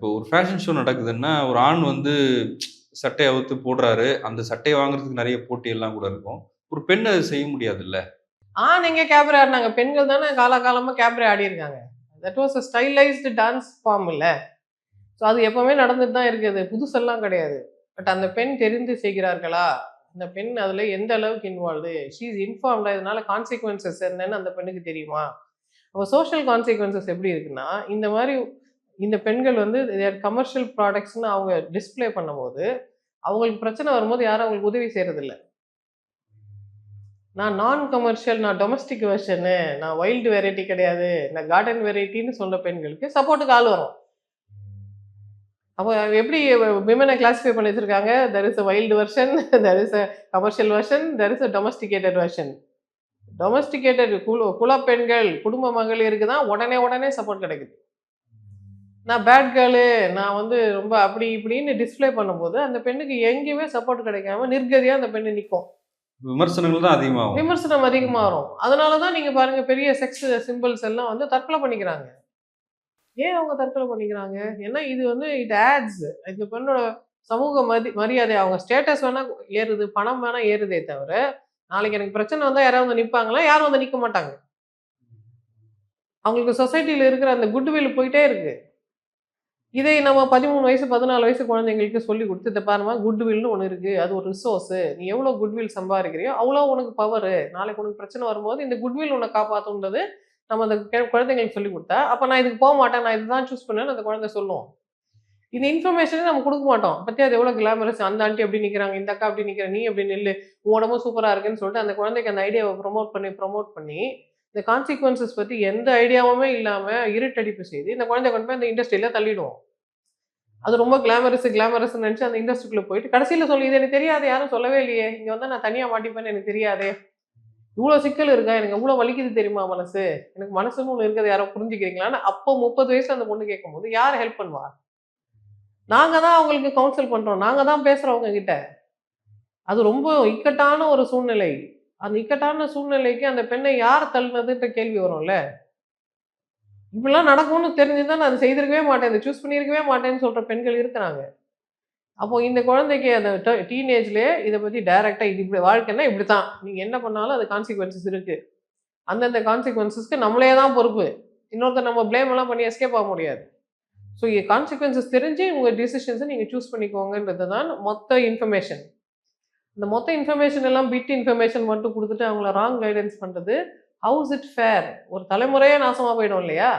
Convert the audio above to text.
இப்போ ஒரு fashion show நடக்குதுன்னா ஒரு ஆண் வந்து சட்டையை அவுத்து போடுறாரு. அந்த சட்டையை வாங்குறதுக்கு நிறைய போட்டி எல்லாம் கூட இருக்கும். ஒரு பெண் அதை செய்ய முடியாதுல்ல? ஆண் எங்க கேப்ரே ஆடினாங்க பெண்கள் தானே காலகாலமா கேப்ரே ஆடி இருக்காங்க. That was a stylized dance form இல்ல. ஸோ அது எப்பவுமே நடந்துட்டு தான் இருக்குது. புதுசெல்லாம் கிடையாது. பட் அந்த பெண் தெரிந்து செய்கிறார்களா? அந்த பெண் அதுல எந்த அளவுக்கு இன்வால்வ்டு ஷீஸ் இன்ஃபார்ம்டா இதனால கான்சிக்வன்சஸ் என்னன்னு அந்த பெண்ணுக்கு தெரியுமா? அப்போ சோஷியல் கான்சிக்வன்சஸ் எப்படி இருக்குன்னா இந்த மாதிரி இந்த பெண்கள் வந்து கமர்ஷியல் ப்ராடக்ட்ஸ்னு அவங்க டிஸ்பிளே பண்ணும்போது அவங்களுக்கு பிரச்சனை வரும்போது யாரும் அவங்களுக்கு உதவி செய்யறதில்ல. நான் நான் கமர்ஷியல் நான் டொமஸ்டிக் வெர்ஷனு நான் வைல்டு வெரைட்டி கிடையாது. நான் கார்டன் வெரைட்டின்னு சொன்ன பெண்களுக்கு சப்போர்ட்டுக்கு ஆள் வரும். அப்போ எப்படி விமனை கிளாஸிஃபை பண்ணி வச்சுருக்காங்க? There is a wild version there is a commercial version there is a domesticated version domesticated குல பெண்கள் குடும்ப மகளிருக்கு தான் உடனே உடனே சப்போர்ட் கிடைக்குது. நான் பேட் கேர்ளு நான் வந்து ரொம்ப அப்படி இப்படின்னு டிஸ்ப்ளே பண்ணும்போது அந்த பெண்ணுக்கு எங்கேயுமே சப்போர்ட் கிடைக்காம நிர்கதியாக அந்த பெண்ணு நிற்கும் விமர்சனங்கள் தான் அதிகமாகும். விமர்சனம் அதிகமாக வரும் அதனால தான் நீங்கள் பாருங்க பெரிய செக்ஸ் சிம்பிள்ஸ் எல்லாம் வந்து தற்கொலை பண்ணிக்கிறாங்க. ஏன் அவங்க தற்கொலை பண்ணிக்கிறாங்க? ஏன்னா இது வந்து இட் ஆட்ஸ் இந்த பெண்ணோட சமூக மதி மரியாதை அவங்க ஸ்டேட்டஸ் வேணா ஏறுது பணம் வேணா ஏறுதே தவிர நாளைக்கு எனக்கு பிரச்சனை வந்தால் யாராவது வந்து நிற்பாங்களா யாரும் வந்து நிற்க மாட்டாங்க. அவங்களுக்கு சொசைட்டியில் இருக்கிற அந்த குட்வில் போயிட்டே இருக்கு. இதை நம்ம பதிமூணு வயசு பதினாலு வயசு குழந்தைங்களுக்கு சொல்லி கொடுத்து இதை பாருமா குட்வில்னு ஒன்று இருக்குது அது ஒரு ரிசோர்ஸு நீ எவ்வளோ குட்வில் சம்பாதிக்கிறியோ அவ்வளோ உனக்கு பவர் நாளைக்கு உனக்கு பிரச்சனை வரும்போது இந்த குட்வில் உன்னை காப்பாற்றுன்றது நம்ம அந்த குழந்தைங்களுக்கு சொல்லி கொடுத்தா அப்போ நான் இதுக்கு போக மாட்டேன். நான் இதுதான் சூஸ் பண்ணேன்னு அந்த குழந்தை சொல்லுவோம் இந்த இன்ஃபர்மேஷனே நம்ம கொடுக்க மாட்டோம். பற்றி அது எவ்வளோ கிளாமரஸ் அந்த ஆண்டி அப்படி நிற்கிறாங்க இந்த அக்கா அப்படி நிற்கிற நீ அப்படி நில்லு உன் உடம்பும் சூப்பராக இருக்குன்னு சொல்லிட்டு அந்த குழந்தைக்கு அந்த ஐடியாவை ப்ரொமோட் பண்ணி ப்ரொமோட் பண்ணி இந்த கான்சிக்வன்சஸ் பற்றி எந்த ஐடியாவுமே இல்லாமல் இருட்டடிப்பு செய்து இந்த குழந்தை கொண்டு போய் அந்த இண்டஸ்ட்ரியில் தள்ளிடுவோம். அது ரொம்ப கிளாமரஸ் கிளாமரஸ் நினச்சி அந்த இண்டஸ்ட்ரிக்குள்ளே போயிட்டு கடைசியில் சொல்லி இது எனக்கு தெரியாது யாரும் சொல்லவே இல்லையே. இங்கே வந்து நான் தனியாக மாட்டிப்பேன்னு எனக்கு தெரியாதே. இவ்வளோ சிக்கல் இருக்கா? எனக்கு எவ்வளோ வலிக்குது தெரியுமா மனசு? எனக்கு மனசுன்னு ஒன்று இருக்கிறது யாரோ புரிஞ்சுக்கிறீங்களான்னு? அப்போ முப்பது வயசில் அந்த பொண்ணு கேட்கும்போது யார் ஹெல்ப் பண்ணுவா? நாங்கள் தான் அவங்களுக்கு கவுன்சில் பண்ணுறோம் நாங்கள் தான் பேசுகிறோம் அவங்க கிட்ட. அது ரொம்ப இக்கட்டான ஒரு சூழ்நிலை. அந்த இக்கட்டான சூழ்நிலைக்கு அந்த பெண்ணை யார் தள்ளுனதுன்ற கேள்வி வரும்ல? இப்படிலாம் நடக்கும்னு தெரிஞ்சுதான் நான் அதை செய்திருக்கவே மாட்டேன். இதை சூஸ் பண்ணியிருக்கவே மாட்டேன்னு சொல்கிற பெண்கள் இருக்கிறாங்க. அப்போ இந்த குழந்தைக்கு அந்த டீனேஜ்லேயே இதை பற்றி டைரெக்டாக இது இப்படி வாழ்க்கைன்னா இப்படி தான் நீங்கள் என்ன பண்ணாலும் அது கான்சிக்வன்சஸ் இருக்குது அந்தந்த கான்சிக்வன்சஸ்க்கு நம்மளே தான் பொறுப்பு. இன்னொருத்தர் நம்ம பிளேம் எல்லாம் பண்ணி எஸ்கேப் ஆக முடியாது. ஸோ கான்சிக்வன்சஸ் தெரிஞ்சு உங்கள் டிசிஷன்ஸை நீங்கள் சூஸ் பண்ணிக்கோங்கன்றது தான் மொத்த இன்ஃபர்மேஷன் இந்த மொத்த இன்ஃபர்மேஷன் எல்லாம் பிட் இன்ஃபர்மேஷன் மட்டும் கொடுத்துட்டு அவங்கள ராங் கைடன்ஸ் பண்ணுறது ஹவுஸ் இட் ஃபேர் ஒரு தலைமுறையே நாசமாக போயிடும் இல்லையா?